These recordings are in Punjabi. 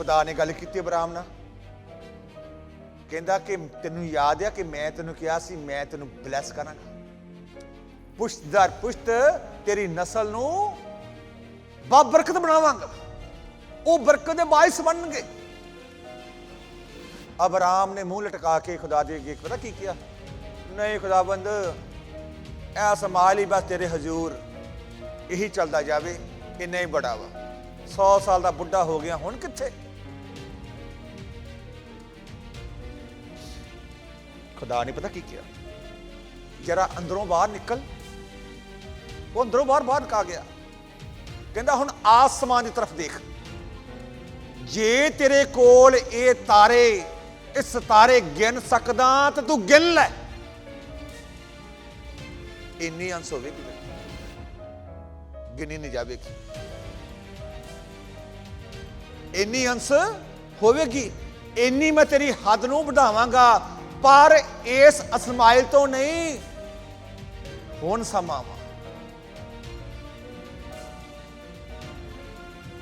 ਖੁਦਾ ਨੇ ਗੱਲ ਕੀਤੀ ਅਬਰਾਮ ਨਾਲ। ਕਹਿੰਦਾ ਕਿ ਤੈਨੂੰ ਯਾਦ ਆ ਕਿ ਮੈਂ ਤੈਨੂੰ ਕਿਹਾ ਸੀ, ਮੈਂ ਤੈਨੂੰ ਬਲੈਸ ਕਰਾਂਗਾ। ਪੁਸ਼ਤ ਦਰ ਪੁਸ਼ਤ ਤੇਰੀ ਨਸਲ ਨੂੰ ਬਾਬਰਕਤ ਬਣਾਵਾਂਗਾ। ਉਹ ਬਰਕਤ ਦੇ ਬਾਇਸ ਬਣਨਗੇ। ਅਬਰਾਮ ਨੇ ਮੂੰਹ ਲਟਕਾ ਕੇ ਖੁਦਾ ਦੇ ਅੱਗੇ ਪਤਾ ਕੀ ਕਿਹਾ? ਨਹੀਂ ਖੁਦਾਬੰਦ ਐ ਸੰਭਾਲ ਹੀ ਬਸ ਤੇਰੇ ਹਜ਼ੂਰ। ਇਹੀ ਚੱਲਦਾ ਜਾਵੇ, ਇੰਨਾ ਹੀ ਬੜਾ ਵਾ। 100 ਸਾਲ ਦਾ ਬੁੱਢਾ ਹੋ ਗਿਆ, ਹੁਣ ਕਿੱਥੇ? ਖੁਦਾ ਨੇ ਪਤਾ ਕੀ ਕਿਹਾ? ਜਰਾ ਅੰਦਰੋਂ ਬਾਹਰ ਨਿਕਲ। ਉਹ ਅੰਦਰੋਂ ਬਾਹਰ ਬਾਹਰ ਕਾ ਗਿਆ। ਕਹਿੰਦਾ, ਹੁਣ ਆਸਮਾਨ ਦੀ ਤਰਫ ਦੇਖ। ਜੇ ਤੇਰੇ ਕੋਲ ਇਹ ਤਾਰੇ ਇਹ ਸਿਤਾਰੇ ਗਿਣ ਸਕਦਾ ਤਾਂ ਤੂੰ ਗਿਣ ਲੈ। ਇੰਨੀ ਅੰਸ ਹੋਵੇਗੀ ਗਿਣੀ ਨਹੀਂ ਜਾਵੇਗੀ। ਇੰਨੀ ਅੰਸ ਹੋਵੇਗੀ। ਇੰਨੀ ਮੈਂ ਤੇਰੀ ਹੱਦ ਨੂੰ ਵਧਾਵਾਂਗਾ। ਪਰ ਇਸ ਅਸਮਾਇਲ ਤੋਂ ਨਹੀਂ, ਹੁਣ ਸਮਾਂ ਵਾ।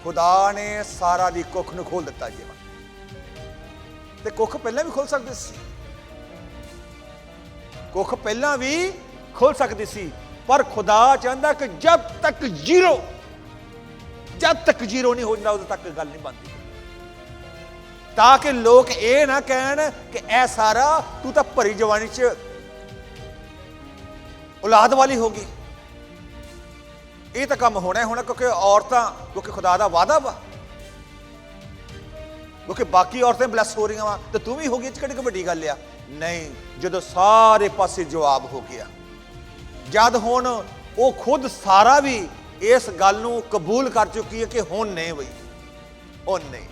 ਖੁਦਾ ਨੇ ਸਾਰਾ ਦੀ ਕੁੱਖ ਨੂੰ ਖੋਲ ਦਿੱਤਾ ਜੀਵਨ। ਤੇ ਕੁੱਖ ਪਹਿਲਾਂ ਵੀ ਖੋਲ ਸਕਦੇ ਸੀ। ਕੁੱਖ ਪਹਿਲਾਂ ਵੀ ਖੁੱਲ ਸਕਦੀ ਸੀ। ਪਰ ਖੁਦਾ ਚਾਹੁੰਦਾ ਕਿ ਜਦ ਤੱਕ ਜ਼ੀਰੋ, ਜਦ ਤੱਕ ਜ਼ੀਰੋ ਨਹੀਂ ਹੋ ਜਾਂਦਾ, ਉਦੋਂ ਤੱਕ ਗੱਲ ਨਹੀਂ ਬਣਦੀ। ਤਾਂ ਕਿ ਲੋਕ ਇਹ ਨਾ ਕਹਿਣ ਕਿ ਇਹ ਸਾਰਾ ਤੂੰ ਤਾਂ ਭਰੀ ਜਵਾਨੀ ਚ ਔਲਾਦ ਵਾਲੀ ਹੋ ਗਈ। ਇਹ ਤਾਂ ਕੰਮ ਹੋਣਾ ਹੀ ਹੋਣਾ ਕਿਉਂਕਿ ਔਰਤਾਂ, ਕਿਉਂਕਿ ਖੁਦਾ ਦਾ ਵਾਅਦਾ ਵਾ। ਕਿਉਂਕਿ ਬਾਕੀ ਔਰਤਾਂ ਬਲੈਸ ਹੋ ਰਹੀਆਂ ਵਾ, ਤੇ ਤੂੰ ਵੀ ਹੋ ਗਈ, ਇਹ 'ਚ ਕਿਹੜੀ ਕੋਈ ਵੱਡੀ ਗੱਲ ਆ? ਨਹੀਂ, ਜਦੋਂ ਸਾਰੇ ਪਾਸੇ ਜਵਾਬ ਹੋ ਗਿਆ। ਜਦ ਹੁਣ ਉਹ ਖੁਦ ਸਾਰਾ ਵੀ ਇਸ ਗੱਲ ਨੂੰ ਕਬੂਲ ਕਰ ਚੁੱਕੀ ਹੈ ਕਿ ਹੁਣ ਨਹੀਂ ਬਈ, ਹੁਣ ਨਹੀਂ।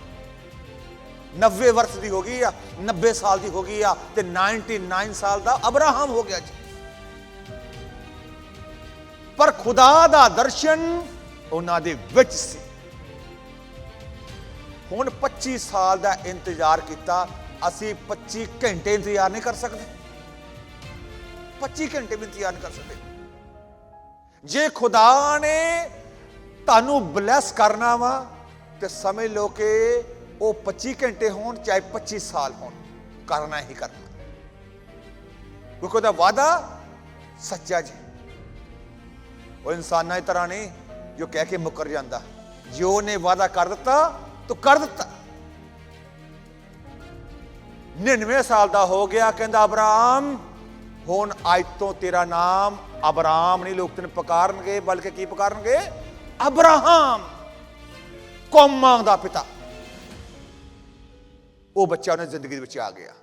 90 ਵਰਸ ਦੀ ਹੋ ਗਈ ਆ 90 ਸਾਲ ਦੀ ਹੋ ਗਈ ਆ ਤੇ 99 ਸਾਲ ਦਾ ਅਬਰਾਹਮ ਹੋ ਗਿਆ ਜੀ। ਪਰ ਖੁਦਾ ਦਾ ਦਰਸ਼ਨ ਉਹਨਾਂ ਦੇ ਵਿੱਚ ਸੀ। ਹੁਣ 25 ਸਾਲ ਦਾ ਇੰਤਜ਼ਾਰ ਕੀਤਾ, ਅਸੀਂ 25 ਘੰਟੇ ਇੰਤਜ਼ਾਰ ਨਹੀਂ ਕਰ ਸਕਦੇ। 25 ਘੰਟੇ ਵੀ ਇੰਤਜ਼ਾਰ ਨਹੀਂ ਕਰ ਸਕਦੇ। ਜੇ ਖੁਦਾ ਨੇ ਤੁਹਾਨੂੰ ਬਲੈਸ ਕਰਨਾ ਵਾ, ਤੇ ਸਮਝ ਲਓ ਕਿ ਉਹ 25 ਘੰਟੇ ਹੋਣ ਚਾਹੇ 25 ਸਾਲ ਹੋਣ, ਕਰਨਾ ਹੀ ਕਰਨਾ ਕਿਉਂਕਿ ਉਹਦਾ ਵਾਦਾ ਸੱਚਾ ਜੀ। ਉਹ ਇਨਸਾਨਾਂ ਦੀ ਤਰ੍ਹਾਂ ਨਹੀਂ, ਜੋ ਕਹਿ ਕੇ ਮੁੱਕਰ ਜਾਂਦਾ। ਜੇ ਉਹਨੇ ਵਾਦਾ ਕਰ ਦਿੱਤਾ, ਤੂੰ ਕਰ ਦਿੱਤਾ। 99 ਸਾਲ ਦਾ ਹੋ ਗਿਆ, ਕਹਿੰਦਾ ਅਬਰਾਮ, ਹੁਣ ਅੱਜ ਤੋਂ ਤੇਰਾ ਨਾਮ ਅਬਰਾਮ ਨਹੀਂ, ਲੋਕ ਤੈਨੂੰ ਪੁਕਾਰਨਗੇ, ਬਲਕਿ ਕੀ ਪੁਕਾਰਨਗੇ? ਅਬਰਾਹਮ, ਕੌਮਾਂ ਦਾ ਪਿਤਾ। ਉਹ ਬੱਚਾ ਉਹਨੇ ਜ਼ਿੰਦਗੀ ਦੇ ਵਿੱਚ ਆ ਗਿਆ।